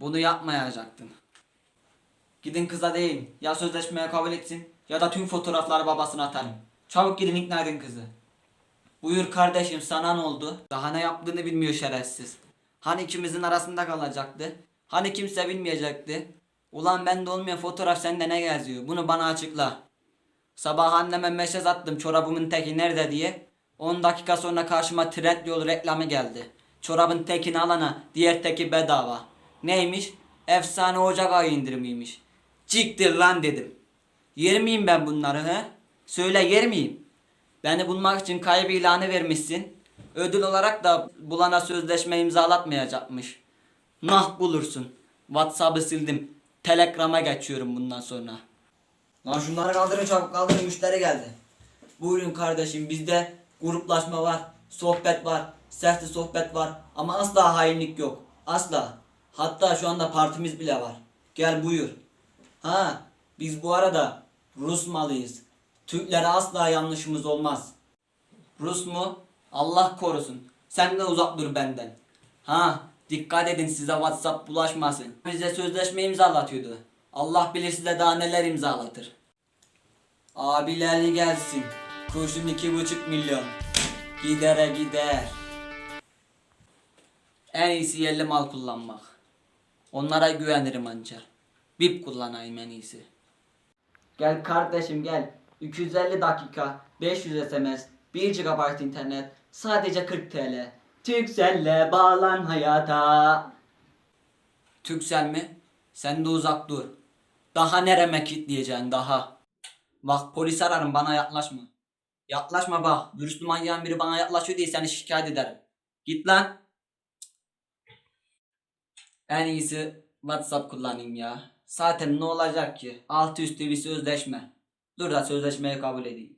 Bunu yapmayacaktın. Gidin kıza deyin. Ya sözleşmeye kabul etsin ya da tüm fotoğrafları babasına atarım. Çabuk gidin ikna edin kızı. Buyur kardeşim sana ne oldu? Daha ne yaptığını bilmiyor şerefsiz. Hani ikimizin arasında kalacaktı? Hani kimse bilmeyecekti? Ulan bende olmayan fotoğraf sende ne geziyor? Bunu bana açıkla. Sabah anneme mesaj attım çorabımın teki nerede diye. 10 dakika sonra karşıma trend yol reklamı geldi. Çorabın tekini alana diğer teki bedava. Neymiş? Efsane Ocak ayı indirimiymiş. Ciktir lan dedim. Yer miyim ben bunları he? Söyle yer miyim? Beni bulmak için kaybı ilanı vermişsin. Ödül olarak da bulana sözleşme imzalatmayacakmış. Nah bulursun. Whatsapp'ı sildim. Telegram'a geçiyorum bundan sonra. Lan şunları kaldırın çabuk kaldırın müşteri geldi. Buyurun kardeşim bizde gruplaşma var, sohbet var, sesli sohbet var ama asla hainlik yok. Asla. Hatta şu anda partimiz bile var. Gel buyur. Ha biz bu arada Rus malıyız. Türklere asla yanlışımız olmaz. Rus mu? Allah korusun. Sen de uzak dur benden. Ha dikkat edin size WhatsApp bulaşmasın. Bize sözleşme imzalatıyordu. Allah bilir size daha neler imzalatır. Abiler gelsin. Kurşun iki buçuk milyon. Gidere gider. En iyisi yerli mal kullanmak. Onlara güvenirim anca. Bip kullanayım en iyisi. Gel kardeşim gel. 250 dakika, 500 SMS, 1 GB internet, sadece 40 TL. Türkcell'le bağlan hayata. Türksel mi? Sen de uzak dur. Daha nereme kitleyeceksin daha. Bak polis ararım bana yaklaşma. Yaklaşma bak. Dürüst manyağın biri bana yaklaşıyor diye seni şikayet ederim. Git lan. En iyisi WhatsApp kullanayım ya. Zaten ne olacak ki? Altı üstü bir sözleşme. Dur da sözleşmeyi kabul edeyim.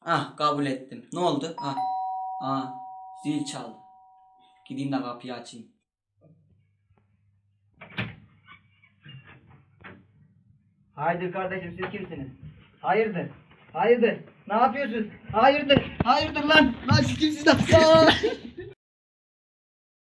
Ah kabul ettim. Ne oldu? Ah. Ah zil çaldı. Gideyim de kapıyı açayım. Hayırdır kardeşim siz kimsiniz? Hayırdır? Hayırdır? Ne yapıyorsunuz? Hayırdır? Hayırdır lan? Lan siz kimsiniz!